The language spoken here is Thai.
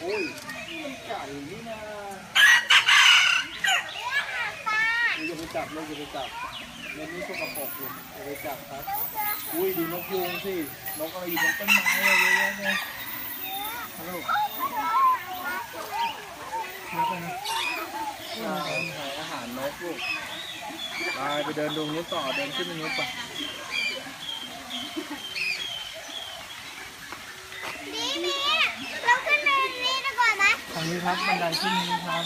โอ้ยมันไก่นี่นะอย่าไปจับเลยอย่ไปจับเล่นนี้สกปรกอยู่ยไปจับครับอ้ยดูนกยูงสินกอะไรยู่ต้นไม้เยอะแยะเลยฮัลโหลนักไปนะหาอาหารนกลูกไปไปเดินตรงนี้ต่อเดินขึ้นตรงนี้ไป งนี้ครับบันไดขึ้นนี้ครับ